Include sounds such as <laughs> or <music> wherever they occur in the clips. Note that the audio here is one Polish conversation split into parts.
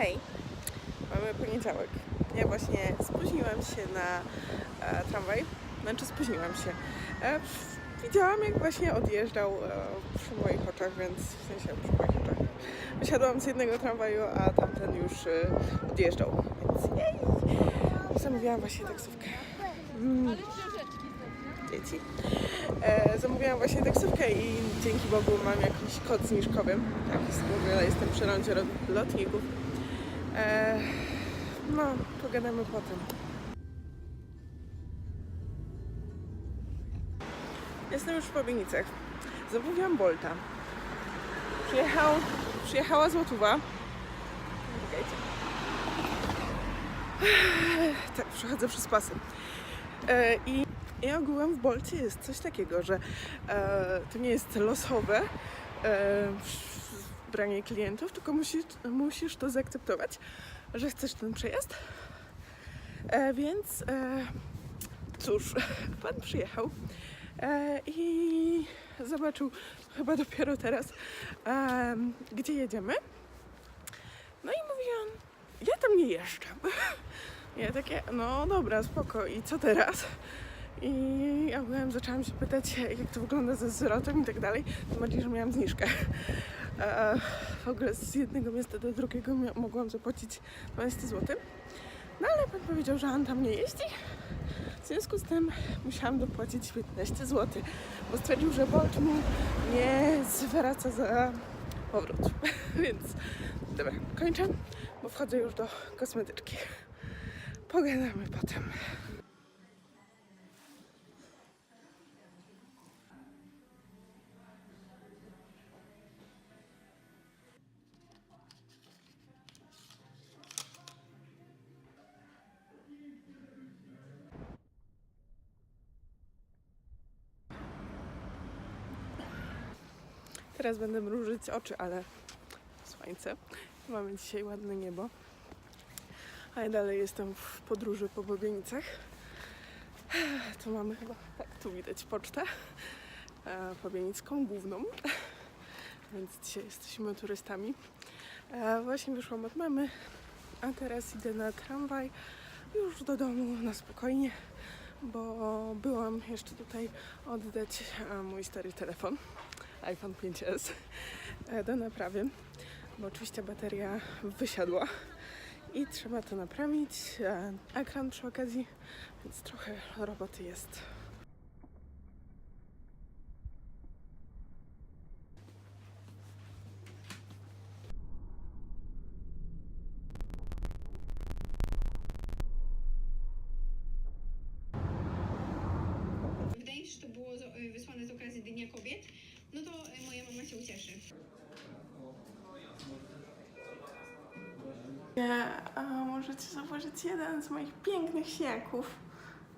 Hej, mamy poniedziałek. Ja właśnie spóźniłam się na e, tramwaj. Znaczy spóźniłam się. E, widziałam jak właśnie odjeżdżał e, przy moich oczach, więc w sensie przy moich oczach. Wysiadłam z jednego tramwaju, a tamten już e, odjeżdżał. Więc jej! Zamówiłam właśnie taksówkę. Mm. Dzieci. E, zamówiłam właśnie taksówkę i dzięki Bogu mam jakiś kod zniżkowy. Tak, jest, w ogóle jestem przy rondzie ro- lotników. E, no, pogadamy potem. Jestem już w Pobienicach. Zamówiłam Bolta. Przyjechał, przyjechała Złotówa. Czekajcie. Tak, przechodzę przez pasy. E, I, I ogółem w Bolcie jest coś takiego, że e, to nie jest losowe e, branie klientów, tylko musisz, musisz to zaakceptować, że chcesz ten przejazd. E, więc e, cóż, <laughs> pan przyjechał e, i zobaczył chyba dopiero teraz, e, gdzie jedziemy. No i mówi on, ja tam nie jeżdżę. <laughs> Ja takie, no dobra, spoko, i co teraz? I ja byłem, zaczęłam się pytać, jak to wygląda ze zwrotem i tak dalej. Tym bardziej, że miałam zniżkę. W ogóle z jednego miasta do drugiego mogłam zapłacić 12 zł. No ale pan powiedział, że on tam nie jeździ. W związku z tym musiałam dopłacić 15 zł, bo stwierdził, że Bolt mu nie zwraca za powrót. <laughs> Więc dobra, kończę, bo wchodzę już do kosmetyczki. Pogadamy potem. Teraz będę mrużyć oczy, ale słońce. Mamy dzisiaj ładne niebo. A ja dalej jestem w podróży po Bobienicach. Tu mamy chyba, tak, tu widać pocztę e, pobienicką, główną. Więc dzisiaj jesteśmy turystami. E, właśnie wyszłam od mamy, a teraz idę na tramwaj już do domu na spokojnie, bo byłam jeszcze tutaj oddać e, mój stary telefon iPhone 5s e, do naprawy, bo oczywiście bateria wysiadła i trzeba to naprawić. e, Ekran przy okazji, więc trochę roboty jest. Wydaje mi się, że to było y, wysłane z okazji Dnia Kobiet. No to y, moja mama się ucieszy. A możecie zauważyć jeden z moich pięknych siniaków.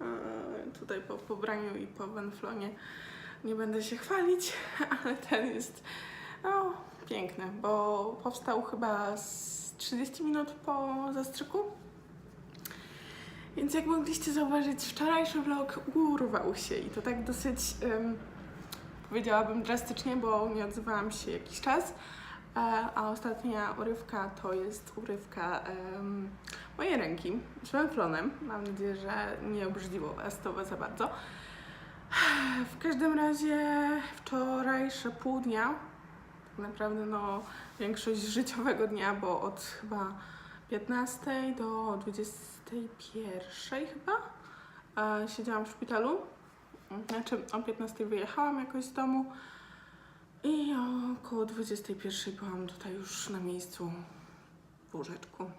E, Tutaj po pobraniu i po wenflonie nie będę się chwalić, <laughs> ale ten jest no, piękny, bo powstał chyba z 30 minut po zastrzyku. Więc jak mogliście zauważyć, wczorajszy vlog urwał się i to tak dosyć, em, powiedziałabym drastycznie, bo nie odzywałam się jakiś czas. E, A ostatnia urywka to jest urywka em, mojej ręki z węflonem. Mam nadzieję, że nie obrzydziło Was to za bardzo. W każdym razie wczorajsze pół dnia, tak naprawdę no większość życiowego dnia, bo od chyba 15 do 21 chyba e, siedziałam w szpitalu. Znaczy o 15 wyjechałam jakoś z domu. I około 21 byłam tutaj już na miejscu w łóżeczku.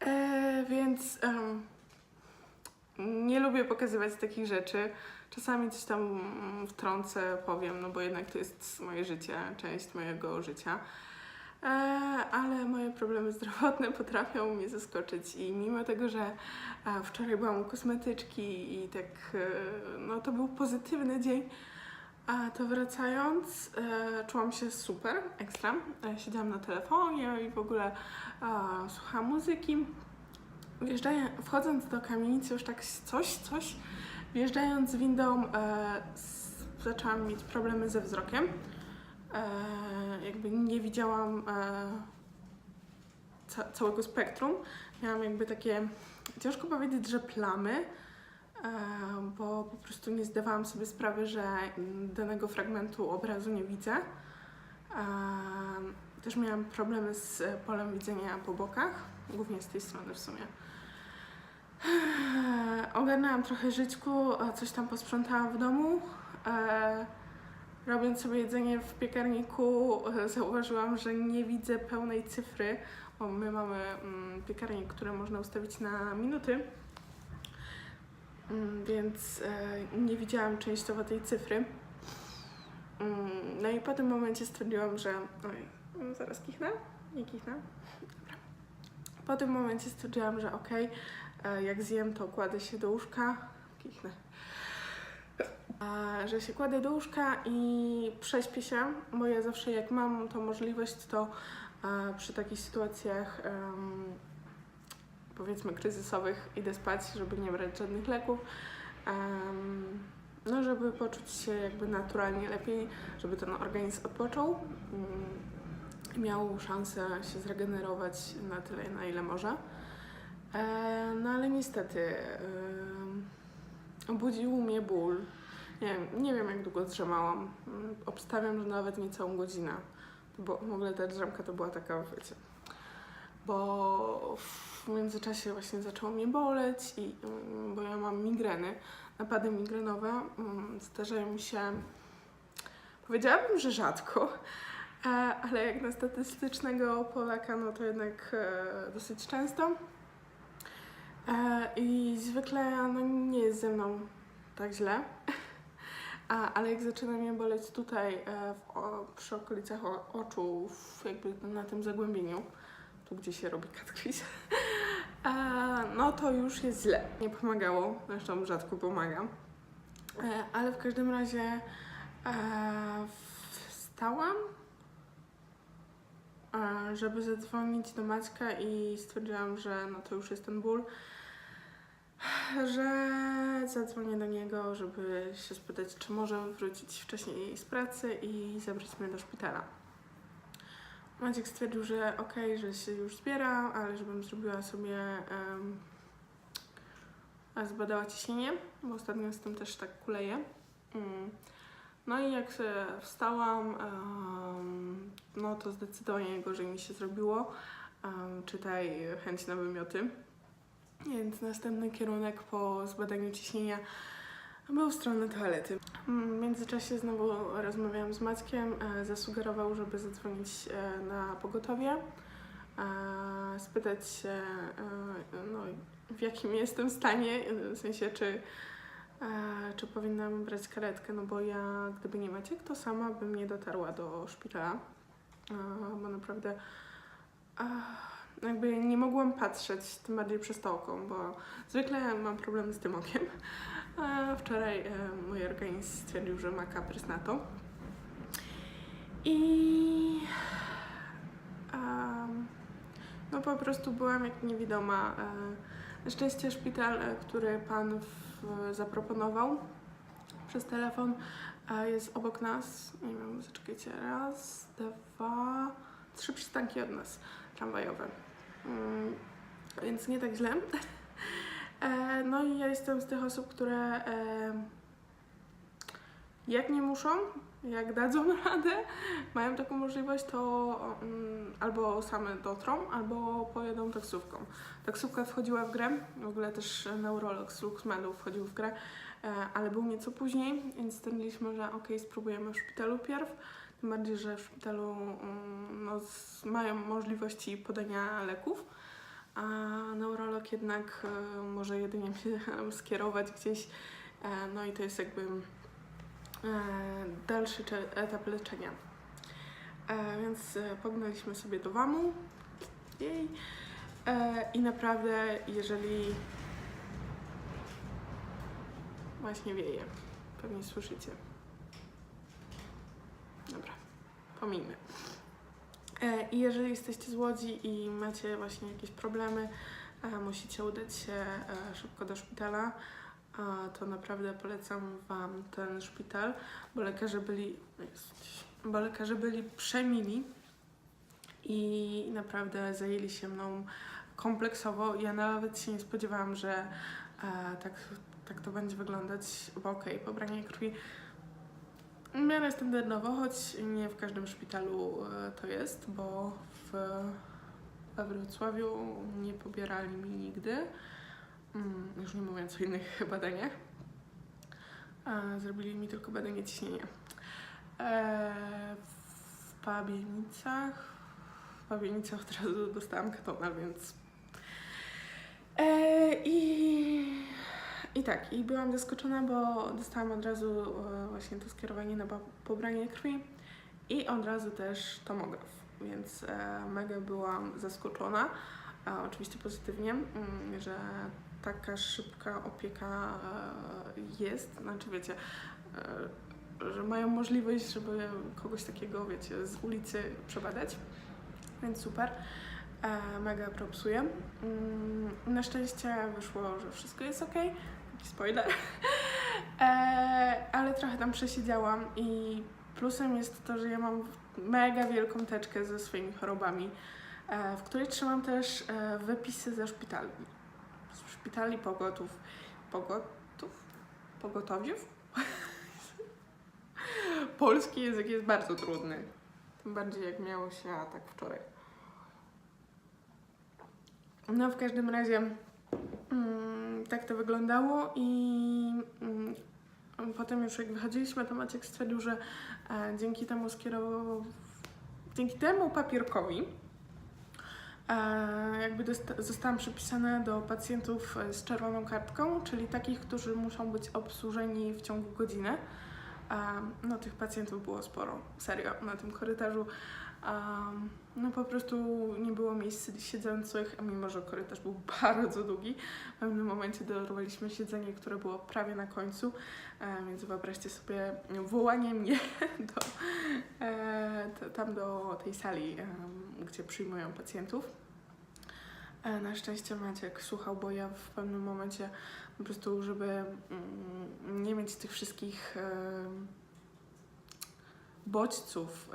E, więc em, nie lubię pokazywać takich rzeczy. Czasami coś tam wtrącę, powiem, no bo jednak to jest moje życie, część mojego życia. E, ale moje problemy zdrowotne <laughs> potrafią mnie zaskoczyć i mimo tego, że e, wczoraj byłam u kosmetyczki i tak, e, no to był pozytywny dzień, a to wracając, e, czułam się super, ekstra. E, siedziałam na telefonie i w ogóle e, słuchałam muzyki. Wchodząc do kamienicy już tak coś, coś, wjeżdżając windą e, s- zaczęłam mieć problemy ze wzrokiem. E, jakby nie widziałam e, ca- całego spektrum. Miałam jakby takie, ciężko powiedzieć, że plamy, e, bo po prostu nie zdawałam sobie sprawy, że danego fragmentu obrazu nie widzę. Też miałam problemy z polem widzenia po bokach, głównie z tej strony w sumie. Ogarnęłam trochę żyćku, coś tam posprzątałam w domu. Robiąc sobie jedzenie w piekarniku, e, zauważyłam, że nie widzę pełnej cyfry, bo my mamy mm, piekarnik, który można ustawić na minuty, Mm, więc e, nie widziałam częściowo tej cyfry. Mm, No i po tym momencie stwierdziłam, że. Oj, mm, zaraz kichnę? Nie kichnę? Dobra. Po tym momencie stwierdziłam, że okej, e, jak zjem, to kładę się do łóżka. Kichnę. Że się kładę do łóżka i prześpię się, bo ja zawsze jak mam tą możliwość, to e, przy takich sytuacjach powiedzmy kryzysowych idę spać, żeby nie brać żadnych leków. No, żeby poczuć się jakby naturalnie lepiej, żeby ten organizm odpoczął mm, i miał szansę się zregenerować na tyle, na ile może. E, no ale niestety obudził mnie ból. Nie wiem, nie wiem jak długo drzemałam. Mm, Obstawiam, że nawet nie całą godzinę. Bo w ogóle ta drzemka to była taka, wiecie, bo w międzyczasie właśnie zaczęło mnie boleć i mm, bo ja mam migreny, napady migrenowe mm, zdarzają się powiedziałabym, że rzadko, e, ale jak na statystycznego Polaka, no to jednak e, dosyć często. E, I zwykle no, nie jest ze mną tak źle. A, ale jak zaczyna mnie boleć tutaj e, w, o, przy okolicach o, oczu, w, jakby na tym zagłębieniu, tu gdzie się robi katkwis, <laughs> e, no to już jest źle. Nie pomagało, zresztą rzadko pomagam. E, ale w każdym razie e, wstałam, e, żeby zadzwonić do Maćka i stwierdziłam, że no to już jest ten ból że zadzwonię do niego, żeby się spytać, czy może wrócić wcześniej z pracy i zabrać mnie do szpitala. Maciek stwierdził, że okej, że się już zbiera, ale żebym zrobiła sobie a zbadała ciśnienie, bo ostatnio z tym też tak kuleję. Mm. No i jak wstałam, em, no to zdecydowanie gorzej mi się zrobiło. Em, czytaj chęć na wymioty. Więc następny kierunek po zbadaniu ciśnienia był w stronę toalety. W międzyczasie znowu rozmawiałam z Mackiem, e, zasugerował, żeby zadzwonić e, na pogotowie, e, spytać się, no, w jakim jestem stanie, w sensie czy, czy powinnam brać karetkę, no bo ja, gdyby nie Maciek, to sama bym nie dotarła do szpitala, bo naprawdę jakby nie mogłam patrzeć, tym bardziej przez to oko, bo zwykle mam problem z tym okiem. A wczoraj e, mój organizm stwierdził, że ma kaprys na to. I no po prostu byłam jak niewidoma. E, na szczęście szpital, e, który pan w, zaproponował przez telefon, e, jest obok nas. Nie wiem, zaczekajcie, raz, dwa, trzy przystanki od nas tramwajowe. Mm, więc nie tak źle. <laughs> E, no i ja jestem z tych osób, które e, jak nie muszą, jak dadzą <laughs> radę, mają taką możliwość, to mm, albo same dotrą, albo pojedą taksówką. Taksówka wchodziła w grę, w ogóle też neurolog z Luxmedu wchodził w grę, e, ale był nieco później, więc stwierdziliśmy, że ok, spróbujemy w szpitalu pierw. Tym bardziej, że w szpitalu mm, no, mają możliwości podania leków, a neurolog jednak e, może jedynie <laughs> mnie skierować gdzieś, e, no i to jest jakby e, dalszy etap leczenia. Więc pognaliśmy sobie do WAMU Jej. I naprawdę, jeżeli właśnie wieje, pewnie słyszycie. Dobra, pomijmy. E, I jeżeli jesteście z Łodzi i macie właśnie jakieś problemy, e, musicie udać się e, szybko do szpitala, to naprawdę polecam Wam ten szpital, bo lekarze byli, bo lekarze byli przemili i naprawdę zajęli się mną kompleksowo. Ja nawet się nie spodziewałam, że tak, tak to będzie wyglądać, bo okej, pobranie krwi miarę standardowo, choć nie w każdym szpitalu e, to jest, bo w, we Wrocławiu nie pobierali mi nigdy, mm, już nie mówiąc o innych <laughs> badaniach. A, zrobili mi tylko badanie ciśnienia. E, w Pabienicach, w Pabienicach od razu dostałam ketona, więc... E, i, I tak, i byłam zaskoczona, bo dostałam od razu e, właśnie to skierowanie na pobranie krwi i od razu też tomograf, więc e, mega byłam zaskoczona, e, oczywiście pozytywnie, mm, że taka szybka opieka jest, znaczy wiecie, że mają możliwość, żeby kogoś takiego, wiecie, z ulicy przebadać, więc super. Mega propsuję. Mm, na szczęście wyszło, że wszystko jest ok. Spoiler. <laughs> E, ale trochę tam przesiedziałam i plusem jest to, że ja mam mega wielką teczkę ze swoimi chorobami, e, w której trzymam też e, wypisy ze szpitali. Z szpitali pogotów. Pogotów? Pogotowiów? <laughs> Polski język jest bardzo trudny. Tym bardziej jak miało się atak wczoraj. No w każdym razie tak to wyglądało i mm, potem już jak wychodziliśmy, to Maciek stwierdził, że e, dzięki temu skierował, dzięki temu papierkowi e, jakby zostałam przypisana do pacjentów e, z czerwoną kartką, czyli takich, którzy muszą być obsłużeni w ciągu godziny. No tych pacjentów było sporo, serio, na tym korytarzu. No po prostu nie było miejsc siedzących, a mimo, że korytarz był <laughs> bardzo długi, w pewnym momencie dorwaliśmy siedzenie, które było prawie na końcu, e, więc wyobraźcie sobie wołanie mnie <laughs> do, e, tam do tej sali, em, gdzie przyjmują pacjentów. E, Na szczęście Maciek słuchał, bo ja w pewnym momencie po prostu, żeby mm, nie mieć tych wszystkich bodźców,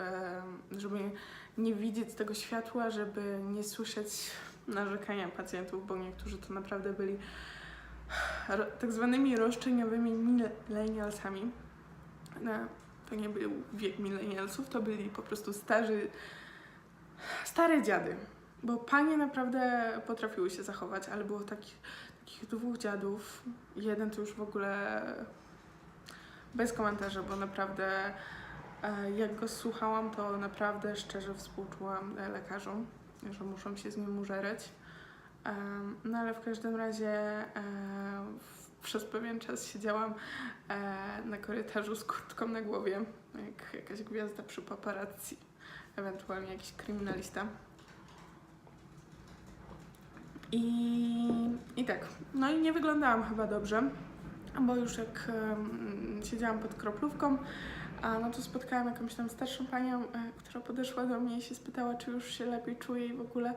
żeby nie widzieć tego światła, żeby nie słyszeć narzekania pacjentów, bo niektórzy to naprawdę byli tak zwanymi roszczeniowymi millennialsami. No, to nie był wiek millennialsów, to byli po prostu starzy, stare dziady. Bo panie naprawdę potrafiły się zachować, ale było takich, takich dwóch dziadów. Jeden to już w ogóle bez komentarza, bo naprawdę jak go słuchałam, to naprawdę szczerze współczułam e, lekarzom, że muszą się z nim użerać. No ale w każdym razie e, przez pewien czas siedziałam e, na korytarzu z kurtką na głowie, jak jakaś gwiazda przy paparazzi, ewentualnie jakiś kryminalista. I, I tak, no i nie wyglądałam chyba dobrze, bo już jak siedziałam pod kroplówką, a no to spotkałam jakąś tam starszą panią, e, która podeszła do mnie i się spytała, czy już się lepiej czuję i w ogóle,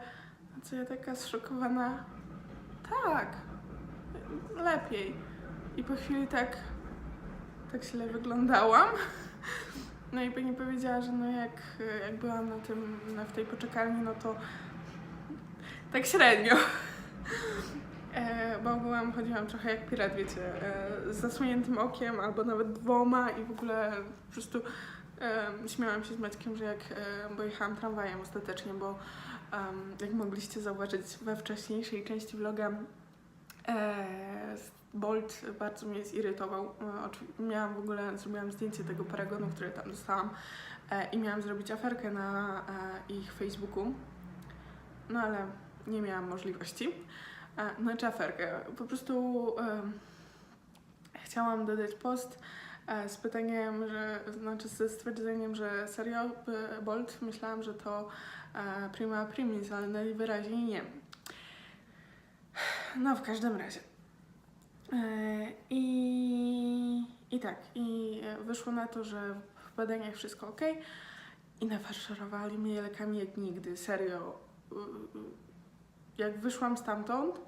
a co ja taka zszokowana, tak, lepiej. I po chwili tak, tak źle wyglądałam. No i pani powiedziała, że no jak, jak byłam na tym, na, w tej poczekalni, no to tak średnio. Chodziłam trochę jak pirat, wiecie, e, z zasłoniętym okiem albo nawet dwoma i w ogóle po prostu śmiałam się z Maćkiem, że jak, bo jechałam tramwajem ostatecznie, bo jak mogliście zauważyć we wcześniejszej części vloga, e, Bolt bardzo mnie zirytował. E, miałam w ogóle, zrobiłam zdjęcie tego paragonu, które tam dostałam i miałam zrobić aferkę na ich Facebooku, no ale nie miałam możliwości. E, Znaczy aferkę. Po prostu chciałam dodać post e, z pytaniem, że, znaczy ze stwierdzeniem, że serio Bolt, myślałam, że to e, prima primis, ale najwyraźniej nie. No w każdym razie. E, I, I tak, i wyszło na to, że w badaniach wszystko ok i nafarszowali mnie lekami jak nigdy, serio. Jak wyszłam stamtąd,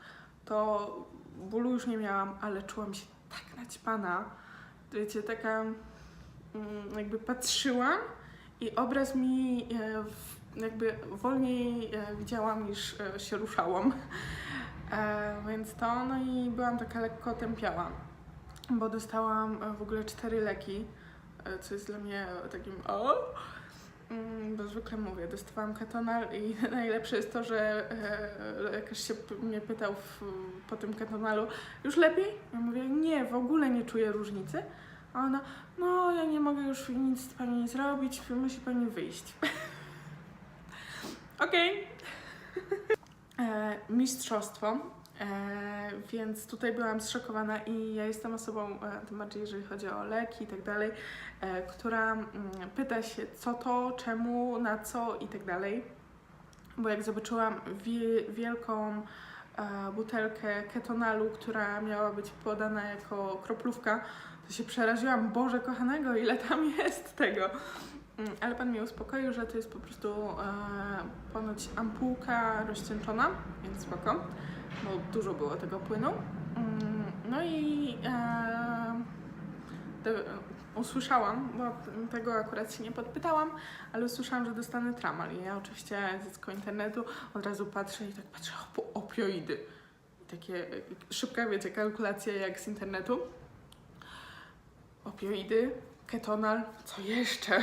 to bólu już nie miałam, ale czułam się tak naćpana. Wiecie, taka mm, jakby patrzyłam i obraz mi e, jakby wolniej e, widziałam niż e, się ruszałam. Więc to, no i byłam taka lekko otępiała, bo dostałam w ogóle cztery leki, co jest dla mnie takim o, bo zwykle mówię, dostawałam katonal i <laughs> najlepsze jest to, że e, lekarz się mnie pytał w, po tym katonalu, już lepiej? Ja mówię, nie, w ogóle nie czuję różnicy. A ona, no ja nie mogę już nic z pani zrobić, musi pani wyjść. <laughs> Okej. <laughs> E, Mistrzostwo. E, więc tutaj byłam zszokowana i ja jestem osobą, e, tym bardziej jeżeli chodzi o leki i tak dalej, e, która mm, pyta się co to, czemu, na co i tak dalej. Bo jak zobaczyłam wie, wielką e, butelkę ketonalu, która miała być podana jako kroplówka, to się przeraziłam, Boże kochanego, ile tam jest tego. Mm, Ale pan mnie uspokoił, że to jest po prostu e, ponoć ampułka rozcieńczona, więc spoko, bo dużo było tego płynu. Mm, No i e, usłyszałam, bo tego akurat się nie podpytałam, ale usłyszałam, że dostanę tramal. I ja oczywiście dziecko internetu od razu patrzę i tak patrzę, o, opioidy. Takie e, szybka, wiecie, kalkulacja jak z internetu. Opioidy, ketonal, co jeszcze?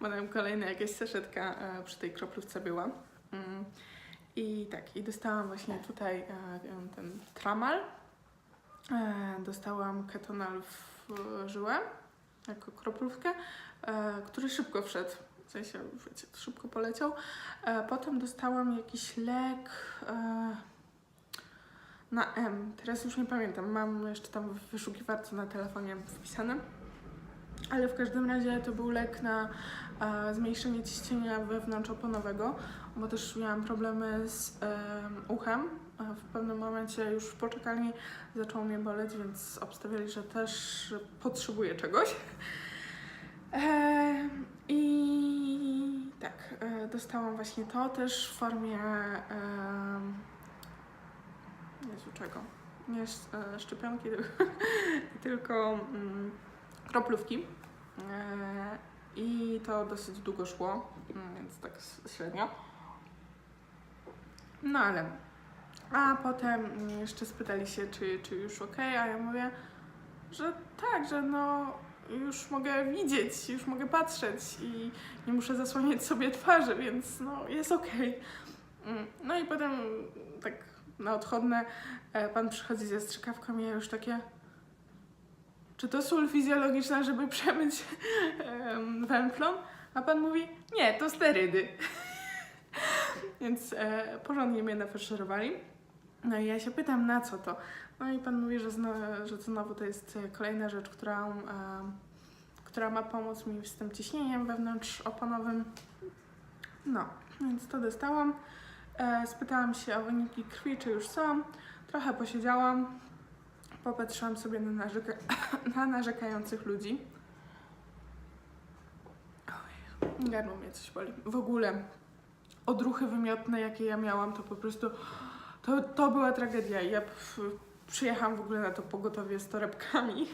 Bo tam kolejna jakaś saszetka e, przy tej kroplówce była. Mm. I tak, i dostałam właśnie tutaj e, ten tramal. E, dostałam ketonal w żyłę jako kroplówkę, który szybko wszedł. W sensie, wiecie, szybko poleciał. Potem dostałam jakiś lek na M. Teraz już nie pamiętam. Mam jeszcze tam w wyszukiwarce na telefonie wpisane. Ale w każdym razie to był lek na e, zmniejszenie ciśnienia wewnątrzoponowego, bo też miałam problemy z em, uchem. E, W pewnym momencie już w poczekalni zaczęło mnie boleć, więc obstawiali, że też potrzebuję czegoś. E, I tak, e, dostałam właśnie to też w formie. E, Jezu, czego? Nie e, szczepionki, tylko, <laughs> tylko mm, kroplówki. E, I to dosyć długo szło, mm, więc tak średnio. No ale. A potem mm, jeszcze spytali się, czy, czy już ok, a ja mówię, że tak, że no już mogę widzieć, już mogę patrzeć i nie muszę zasłaniać sobie twarzy, więc no jest okej. Mm, No i potem tak na odchodne e, pan przychodzi ze strzykawką i ja już takie czy to sól fizjologiczna, żeby <laughs> przemyć em, węflon? A pan mówi, nie, to sterydy. <laughs> Więc e, porządnie mnie nafaszerowali. No i ja się pytam, na co to? No i pan mówi, że, zno, że znowu to jest e, kolejna rzecz, która, em, która ma pomóc mi z tym ciśnieniem wewnątrzoponowym. No, więc to dostałam. E, spytałam się o wyniki krwi, czy już są. Trochę posiedziałam. Popatrzyłam sobie na, narzeka <coughs> na narzekających ludzi. Oj, gardło mnie coś boli. W ogóle odruchy wymiotne, jakie ja miałam, to po prostu to, to była tragedia. Ja przyjechałam w ogóle na to pogotowie z torebkami.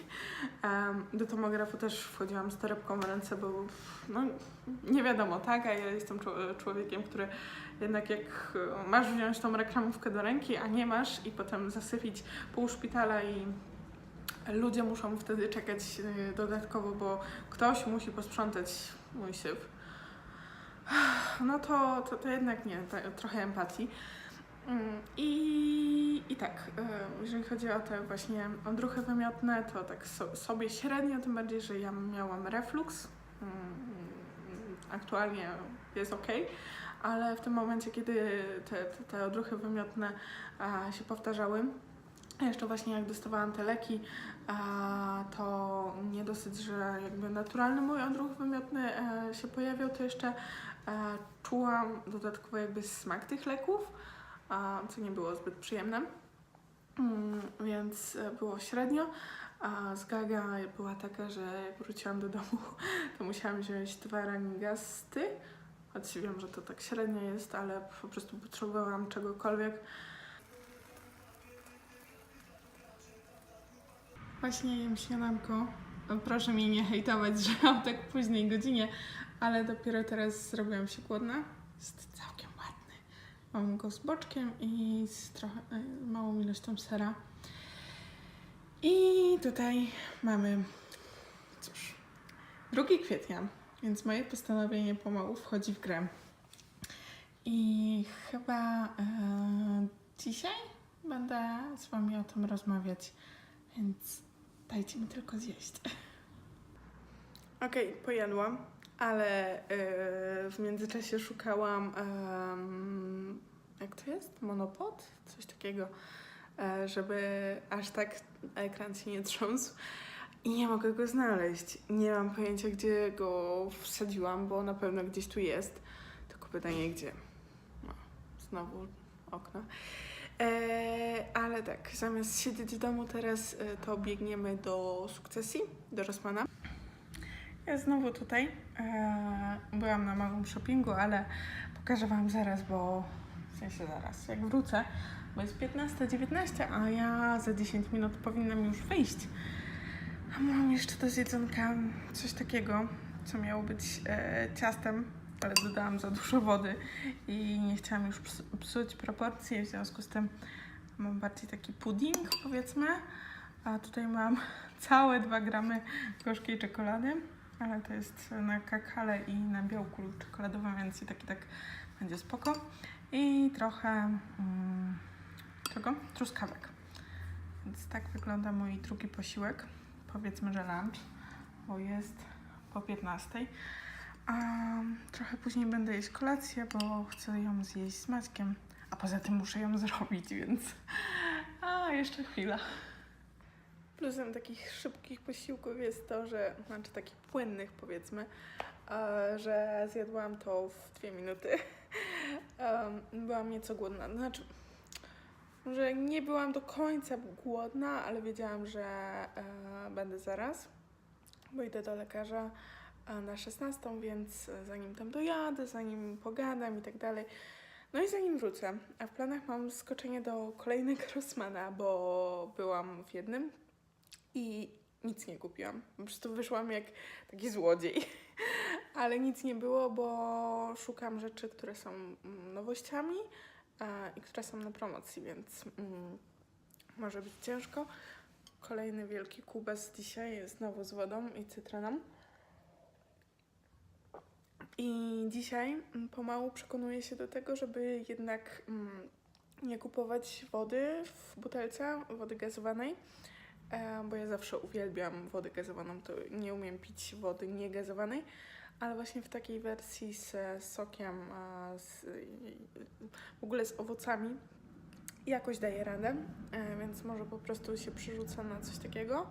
Do tomografu też wchodziłam z torebką w ręce, bo no, nie wiadomo, tak? A ja jestem czło- człowiekiem, który jednak jak e, masz wziąć tą reklamówkę do ręki, a nie masz i potem zasypić pół szpitala i ludzie muszą wtedy czekać e, dodatkowo, bo ktoś musi posprzątać mój syf. <sighs> No to, to, to jednak nie, to, trochę empatii. Mm, I, I tak, e, jeżeli chodzi o te właśnie odruchy wymiotne, to tak so, sobie średnio, tym bardziej, że ja miałam reflux. Mm, Aktualnie jest ok, ale w tym momencie, kiedy te, te, te odruchy wymiotne a, się powtarzały, a jeszcze właśnie jak dostawałam te leki, a, to nie dosyć, że jakby naturalny mój odruch wymiotny e, się pojawiał, to jeszcze e, czułam dodatkowo jakby smak tych leków, a, co nie było zbyt przyjemne. Mm, więc e, było średnio. A zgaga była taka, że jak wróciłam do domu, <laughs> to musiałam wziąć dwa ranigasty. Choć wiem, że to tak średnio jest, ale po prostu potrzebowałam czegokolwiek. Właśnie jem śniadanko. Proszę mnie nie hejtować, że o tak późnej godzinie, ale dopiero teraz zrobiłam się głodna. Jest całkiem ładny. Mam go z boczkiem i z trochę y, małą ilością sera. I tutaj mamy, cóż, 2 kwietnia, więc moje postanowienie pomału wchodzi w grę. I chyba e, dzisiaj będę z Wami o tym rozmawiać, więc dajcie mi tylko zjeść. <laughs> Okej, pojadłam, ale e, w międzyczasie szukałam, jak to jest? Monopod? Coś takiego, e, żeby aż tak ekran się nie trząsł. I nie mogę go znaleźć. Nie mam pojęcia, gdzie go wsadziłam, bo na pewno gdzieś tu jest. Tylko pytanie, gdzie. No, znowu okno. E, ale tak, zamiast siedzieć w domu teraz, e, to biegniemy do sukcesji, do Rossmana. Ja znowu tutaj. E, byłam na małym shoppingu, ale pokażę Wam zaraz, bo w sensie zaraz, jak wrócę, bo jest 15.19, a ja za 10 minut powinnam już wyjść. A mam jeszcze do zjedzonka coś takiego, co miało być e, ciastem, ale dodałam za dużo wody i nie chciałam już ps- psuć proporcji, w związku z tym mam bardziej taki pudding, powiedzmy. A tutaj mam całe 2 gramy gorzkiej czekolady, ale to jest na kakale i na białku czekoladowym, więc i tak i tak będzie spoko. I trochę mm, czego? Truskawek. Więc tak wygląda mój drugi posiłek. Powiedzmy, że lunch, bo jest po 15. A trochę później będę jeść kolację, bo chcę ją zjeść z Maćkiem. A poza tym muszę ją zrobić, więc. <laughs> A, jeszcze chwila. Plusem takich szybkich posiłków jest to, że, znaczy takich płynnych powiedzmy, e, że zjadłam to w dwie minuty. <laughs> Byłam nieco głodna. Znaczy, że nie byłam do końca głodna, ale wiedziałam, że e, będę zaraz, bo idę do lekarza e, na 16, więc zanim tam dojadę, zanim pogadam i tak dalej, no i zanim wrócę. A w planach mam skoczenie do kolejnego <laughs> Rossmana, bo byłam w jednym i nic nie kupiłam. Po prostu wyszłam jak taki złodziej. <laughs> Ale nic nie było, bo szukam rzeczy, które są mm, nowościami e, i które są na promocji, więc mm, może być ciężko. Kolejny wielki kubas dzisiaj, znowu z wodą i cytryną. I dzisiaj mm, pomału przekonuję się do tego, żeby jednak mm, nie kupować wody w butelce, wody gazowanej, e, bo ja zawsze uwielbiam wodę gazowaną, to nie umiem pić wody niegazowanej, ale właśnie w takiej wersji z sokiem, a z, w ogóle z owocami jakoś daję radę, e, więc może po prostu się przerzucę na coś takiego.